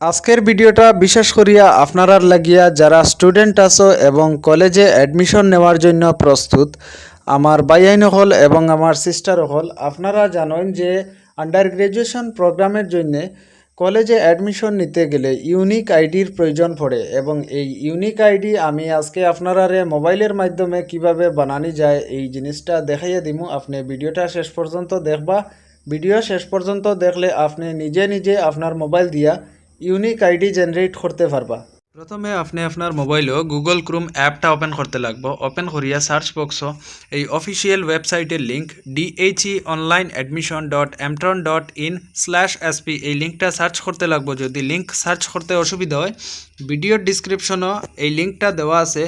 আজকের ভিডিওটা বিশেষ করিয়া আপনারার লাগিয়া যারা স্টুডেন্ট আছো এবং কলেজে অ্যাডমিশন নেওয়ার জন্য প্রস্তুত, আমার বাইয়াইন হল এবং আমার সিস্টার হল, আপনারা জানেন যে আন্ডার গ্রাজুয়েশন প্রোগ্রামের জন্য কলেজে অ্যাডমিশন নিতে গেলে ইউনিক আইডির প্রয়োজন পড়ে এবং এই ইউনিক আইডি আমি আজকে আপনারারে মোবাইলের মাধ্যমে কীভাবে বানানি যায় এই জিনিসটা দেখাইয়া দিমু। আপনি ভিডিওটা শেষ পর্যন্ত দেখবা। ভিডিও শেষ পর্যন্ত দেখলে আপনি নিজে নিজে আপনার মোবাইল দিয়া ইউনিক আইডি জেনারেট করতে পারবা। প্রথমে আপনি আপনার মোবাইলও গুগল ক্রোম অ্যাপটা ওপেন করতে লাগবো। ওপেন করিয়া সার্চ বক্সও এই অফিসিয়াল ওয়েবসাইটের link DHE online admission dot Amtron dot in slash SP এই লিঙ্কটা সার্চ করতে লাগবো। যদি লিঙ্ক সার্চ করতে অসুবিধা হয় ভিডিওর ডিসক্রিপশনও এই লিঙ্কটা দেওয়া আছে।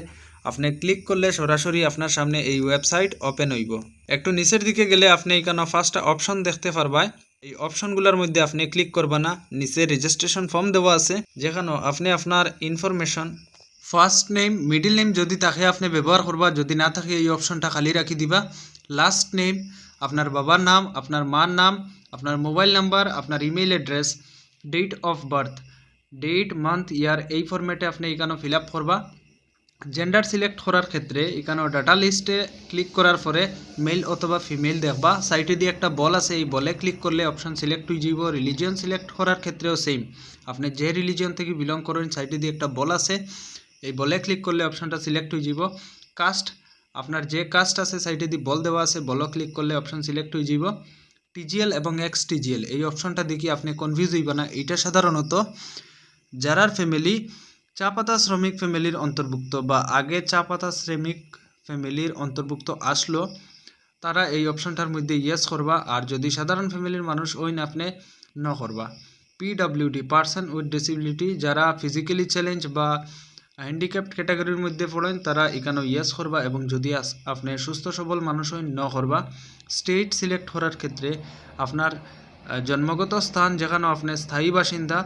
আপনি ক্লিক করলে সরাসরি আপনার সামনে এই ওয়েবসাইট ওপেন হইব। একটু নিচের দিকে গেলে আপনি এখানে ফার্স্ট অপশন দেখতে পারবাই। এই অপশনগুলোর মধ্যে আপনি ক্লিক করবা না। নিচে রেজিস্ট্রেশন ফর্ম দেওয়া আছে, যেখানে আপনি আপনার information first name middle name যদি থাকে আপনি ব্যবহার করবা, যদি না থাকে এই অপশনটা খালি রাখি দিবা। লাস্ট নেম আপনার বাবার নাম, আপনার মার নাম, আপনার মোবাইল নাম্বার আপনার email address date of birth date month year এই ফরম্যাটে আপনি এখানে ফিল আপ করবা। জেন্ডার সিলেক্ট করার ক্ষেত্রে এখানে ডাটা লিস্টে ক্লিক করার পরে মেল অথবা ফিমেল দেখবা। সাইটে দিয়ে একটা বল আছে, এই বলে ক্লিক করলে অপশন সিলেক্ট হয়ে যাব রিলিজিয়ন সিলেক্ট করার ক্ষেত্রেও সেম আপনি যে রিলিজিয়ন থেকে বিলং করেন সাইটে দিয়ে একটা বল আছে, এই বলে ক্লিক করলে অপশনটা সিলেক্ট হয়ে যাব কাস্ট আপনার যে কাস্ট আছে সাইটে দিয়ে বল দেওয়া আছে বল ক্লিক করলে অপশন সিলেক্ট হয়ে যাব টিজিএল এবং এক্স টিজিএল এই অপশনটা দেখি আপনি কনফিউজ হইব না। এটা সাধারণত যারার ফ্যামিলি চা পাতা শ্রমিক ফ্যামিলির অন্তর্ভুক্ত বা আগে চা পাতা শ্রমিক ফ্যামিলির অন্তর্ভুক্ত আসলো, তারা এই অপশনটার মধ্যে ইয়েস করবা, আর যদি সাধারণ ফ্যামিলির মানুষ ওই না আপনি ন করবা পিডাব্লিউডি পার্সন উইথ ডিসেবিলিটি যারা ফিজিক্যালি চ্যালেঞ্জ বা হ্যান্ডিক্যাপ্ট ক্যাটাগরির মধ্যে পড়েন, তারা এখানে ইয়েস করবা এবং যদি আপনি সুস্থ সবল মানুষ হই ন করবা স্টেট সিলেক্ট করার ক্ষেত্রে আপনার জন্মগত স্থান যেখানে আপনি স্থায়ী বাসিন্দা,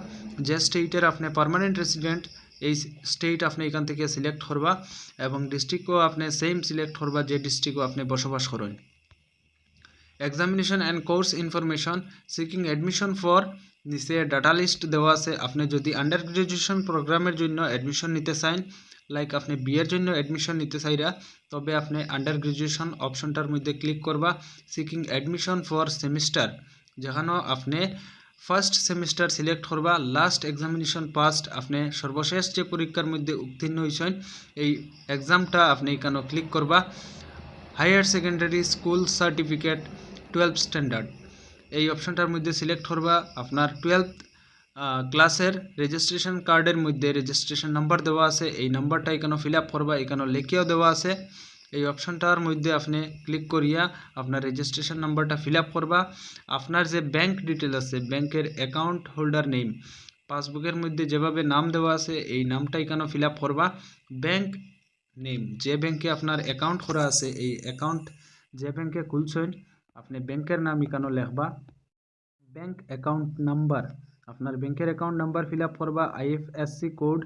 যে স্টেটের আপনি পার্মানেন্ট রেসিডেন্ট এই স্টেট আপনি এখান থেকে সিলেক্ট করবা এবং ডিস্ট্রিক্টও আপনি সেম সিলেক্ট করবা যে ডিস্ট্রিক্টও আপনি বসবাস করেন। Examination and course information seeking admission for নিচে ডাটা লিস্ট দেওয়া আছে। আপনি যদি আন্ডার গ্রাজুয়েশন প্রোগ্রামের জন্য অ্যাডমিশন নিতে চান লাইক আপনি বিয়ের জন্য অ্যাডমিশন নিতে চাইরা, তবে আপনি আন্ডার গ্রাজুয়েশন অপশনটার মধ্যে ক্লিক করবা। সিকিং অ্যাডমিশন ফর সেমিস্টার যেখানেও আপনি ফার্স্ট সেমিস্টার সিলেক্ট করবা লাস্ট এক্সামিনেশন পাস্ট আপনি সর্বশেষ যে পরীক্ষার মধ্যে উত্তীর্ণ হয়েছেন এই এক্সামটা আপনি এখানে ক্লিক করবা? Higher secondary school certificate twelve standard এই অপশনটার মধ্যে সিলেক্ট করবা, আপনার টুয়েলভ ক্লাসের রেজিস্ট্রেশন কার্ডের মধ্যে রেজিস্ট্রেশন নাম্বার দেওয়া আছে, এই নাম্বারটা এখানে ফিল আপ করবা এখানে লেখিয়াও দেওয়া আছে। এই অপশনটার মধ্যে আপনি ক্লিক করিয়া আপনার রেজিস্ট্রেশন নাম্বারটা ফিল আপ করবা। আপনার যে ব্যাংক ডিটেল আছে ব্যাংকের অ্যাকাউন্ট হোল্ডার নেম পাসবুকের মধ্যে যেভাবে নাম দেওয়া আছে, এই নামটা এখানে ফিল আপ করবা। ব্যাংক নেম যে ব্যাংকে আপনার অ্যাকাউন্ট করা আছে, এই অ্যাকাউন্ট যে ব্যাংকে খুলছেন, আপনি ব্যাংকের নাম এখানে লেখবা। ব্যাংক অ্যাকাউন্ট নাম্বার আপনার ব্যাংকের অ্যাকাউন্ট নাম্বার ফিল আপ করবা IFSC code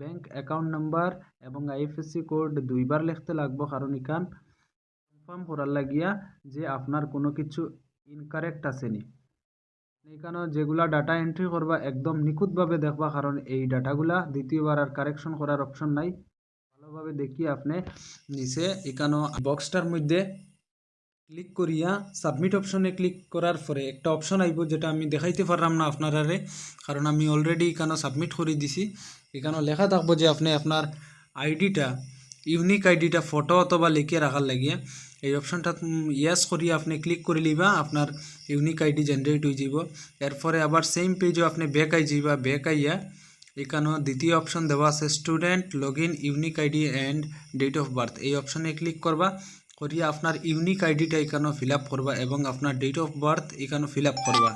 bank account number এবং আইএফএসসি কোড দুইবার লিখতে লাগবো, কারণ এখান কনফার্ম করার লাগিয়া যে আপনার কোনো কিছু ইনকারেক্ট আসেনি। এখানে যেগুলা ডাটা এন্ট্রি করবা, একদম নিখুঁতভাবে দেখবা, কারণ এই ডাটাগুলা দ্বিতীয়বার আর কারেকশন করার অপশন নাই। ভালোভাবে দেখি আপনি নিচে এখানে বক্সটার মধ্যে ক্লিক করিয়া সাবমিট অপশনে ক্লিক করার পরে একটা অপশন আইব যেটা আমি দেখাইতে পারলাম না আপনারারে, কারণ আমি অলরেডি এখানে সাবমিট করে দিছি। এখানে লেখা থাকব যে আপনি আপনার আইডিটা ইউনিক আইডিটা ফটো অথবা লিখিয়ে রাখার লাগিয়ে এই অপশনটা ইয়েস করিয়া আপনি ক্লিক করে লিবা, আপনার ইউনিক আইডি জেনারেট হয়ে যাব এরপরে আবার সেম পেজও আপনি ব্যাক আই যাইবা ব্যাক আইয়া এখানেও দ্বিতীয় অপশন দেওয়া আছে student log in unique ID and date of birth এই অপশনে ক্লিক করবা করিয়া আপনার ইউনিক আইডিটা এখানে ফিল আপ করবা এবং আপনার ডেট অফ বার্থ এখানে ফিল আপ করবা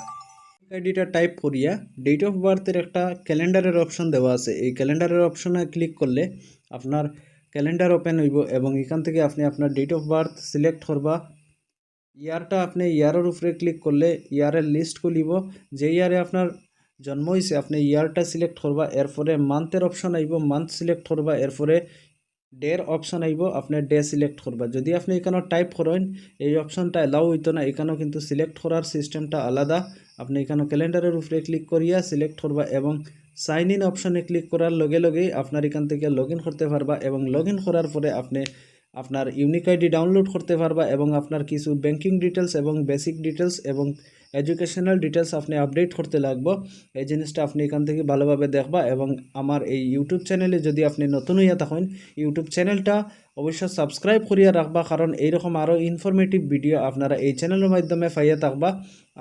আইডিটা টাইপ করিয়া ডেট অফ বার্থের একটা ক্যালেন্ডারের অপশন দেওয়া আছে। এই ক্যালেন্ডারের অপশনে ক্লিক করলে আপনার ক্যালেন্ডার ওপেন হইব এবং এখান থেকে আপনি আপনার ডেট অফ বার্থ সিলেক্ট করবা। ইয়ারটা আপনি ইয়ারের উপরে ক্লিক করলে ইয়ারের লিস্ট খুলিব। যে ইয়ারে আপনার জন্ম হয়েছে আপনি ইয়ারটা সিলেক্ট করবা। এরপরে মান্থের অপশন আইব মান্থ সিলেক্ট করবা। এরপরে ডের অপশন আইব, আপনি ডে সিলেক্ট করবা। যদি আপনি এখানে টাইপ করেন, এই অপশনটা এলাও হইতো না। এখানেও কিন্তু সিলেক্ট করার সিস্টেমটা আলাদা। আপনি এখানে ক্যালেন্ডারের উপরে ক্লিক করিয়া সিলেক্ট করবা এবং সাইন ইন অপশনে ক্লিক করার লগে লগেই আপনার এখান থেকে লগ করতে পারবা এবং লগ করার পরে আপনি আপনার ইউনিক আইডি ডাউনলোড করতে পারবা এবং আপনার কিছু ব্যাংকিং ডিটেলস এবং বেসিক ডিটেলস এবং এডুকেশনাল ডিটেলস আপনি আপডেট করতে লাগবো। এই জিনিসটা আপনি এখান থেকে ভালোভাবে দেখবা এবং আমার এই ইউটিউব চ্যানেলে যদি আপনি নতুন হইয়া থাকেন ইউটিউব চ্যানেলটা অবশ্যই সাবস্ক্রাইব করিয়া রাখবা কারণ এইরকম আরও ইনফরমেটিভ ভিডিও আপনারা এই চ্যানেলের মাধ্যমে পাইয়া থাকবা।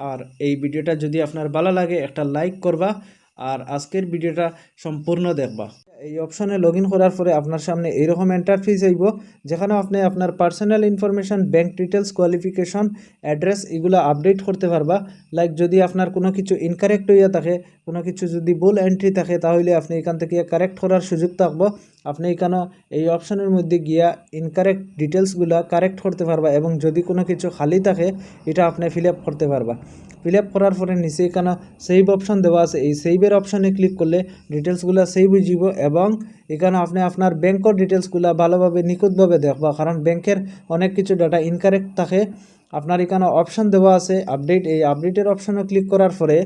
আর এই ভিডিওটা যদি আপনার ভালো লাগে, একটা লাইক করবা। আর আজকের ভিডিওটা সম্পূর্ণ দেখবা। এই অপশনে লগ ইন করার পরে আপনার সামনে এইরকম এন্টারফেস আইব যেখানে আপনি আপনার personal information bank details qualification address এগুলো আপডেট করতে পারবা। লাইক যদি আপনার কোনো কিছু ইনকারেক্ট হইয়া থাকে, কোনো কিছু যদি ভুল এন্ট্রি থাকে, তাহলে আপনি এখান থেকে কারেক্ট করার সুযোগ থাকব। আপনি এখানে এই অপশনের মধ্যে গিয়া ইনকারেক্ট ডিটেলসগুলো কারেক্ট করতে পারবা এবং যদি কোনো কিছু খালি থাকে, এটা আপনি ফিল আপ করতে পারবা। ফিল আপ করার পরে নিচে এখানে সেভ অপশন দেওয়া আছে। এই সেভের অপশনে ক্লিক করলে ডিটেলসগুলো সেভ হয়ে যাব এবং এখানে আপনি আপনার ব্যাংকের ডিটেলসগুলো ভালোভাবে, নিখুঁতভাবে দেখবা। কারণ ব্যাংকের অনেক কিছু ডাটা ইনকারেক্ট থাকে। আপনার এখানে অপশন দেওয়া আছে আপডেট এই আপডেটের অপশনে ক্লিক করার পরে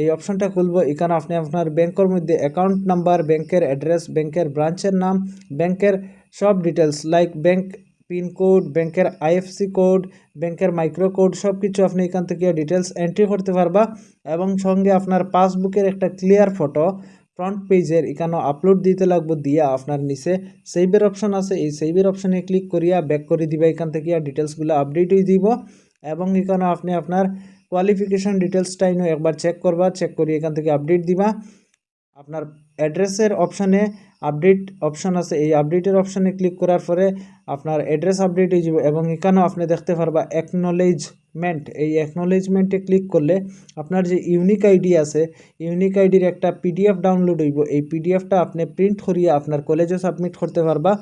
এই অপশনটা খুলব। এখানে আপনি আপনার ব্যাংকের মধ্যে অ্যাকাউন্ট নাম্বার ব্যাংকের অ্যাড্রেস ব্যাংকের ব্রাঞ্চের নাম ব্যাংকের সব details like bank pin code ব্যাংকের আইএফসি কোড, ব্যাংকের মাইক্রো কোড সব কিছু আপনি এখান থেকে ডিটেলস এন্ট্রি করতে পারবা এবং সঙ্গে আপনার পাসবুকের একটা ক্লিয়ার ফটো ফ্রন্ট পেজের এখানে আপলোড দিতে লাগবো, দিয়া আপনার নিচে সেভের অপশন আছে, এই সেভের অপশনে ক্লিক করিয়া ব্যাক করে দিবা, এখান থেকে ডিটেলসগুলো আপডেট হয়ে দিব এবং এখানে আপনি আপনার কোয়ালিফিকেশন ডিটেলসটাইনও একবার চেক করবা চেক করি এখান থেকে আপডেট দিবা। আপনার অ্যাড্রেসের অপশানে আপডেট অপশান আছে। এই আপডেটের অপশানে ক্লিক করার পরে আপনার অ্যাড্রেস আপডেট হয়ে যাবে এবং এখানেও আপনি দেখতে পারবা অ্যাকনোলেজমেন্ট এই অ্যাকনোলেজমেন্টে ক্লিক করলে আপনার যে ইউনিক আইডি আছে ইউনিক আইডির একটা পিডিএফ ডাউনলোড হইব। এই পিডিএফটা আপনি প্রিন্ট করিয়ে আপনার কলেজে সাবমিট করতে পারবা।